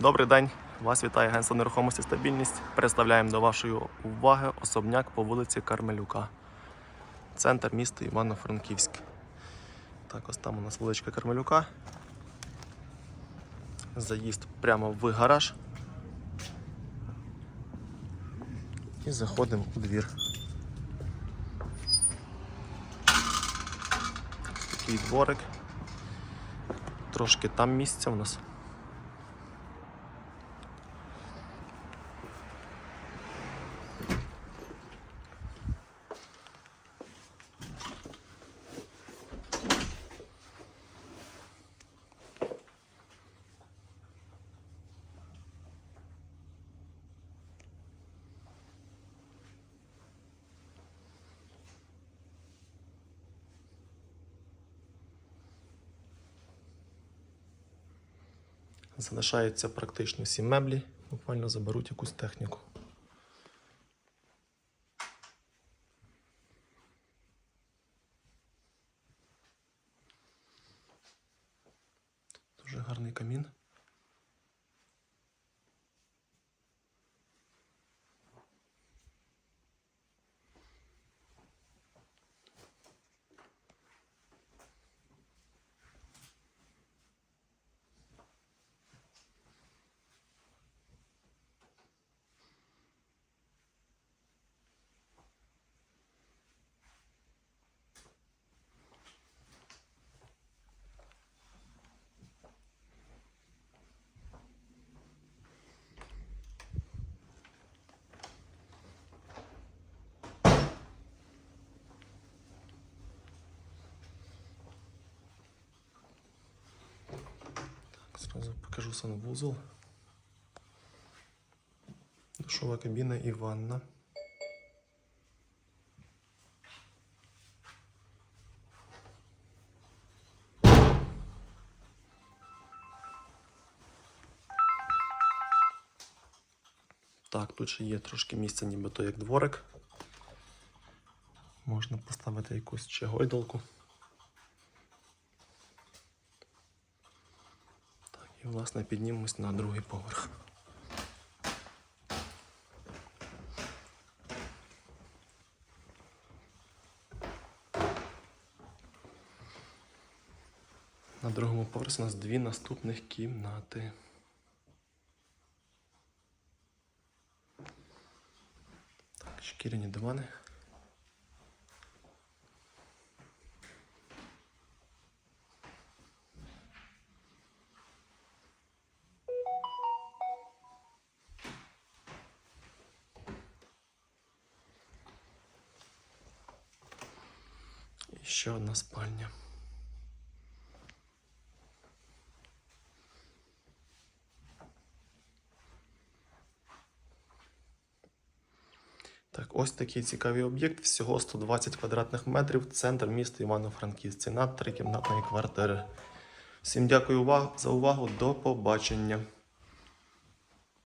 Добрий день, вас вітає агентство нерухомості стабільність. Представляємо до вашої уваги особняк по вулиці Кармелюка, центр міста Івано-Франківськ. Так, ось там у нас вуличка Кармелюка. Заїзд прямо в гараж. І заходимо у двір. Такий дворик. Трошки там місця у нас. Залишаються практично всі меблі, буквально заберуть якусь техніку. Дуже гарний камін. Покажу санвузол. Душова кабіна і ванна. Так, тут ще є трошки місця, нібито як дворик. Можна поставити якусь ще гойдалку. І власне піднімемось на другий поверх. На другому поверсі у нас дві наступних кімнати. Так, шкіряні дивани. Ще одна спальня. Так, ось такий цікавий об'єкт. Всього 120 квадратних метрів, центр міста Івано-Франківськ. Ціна трикімнатної квартири. Всім дякую за увагу. До побачення.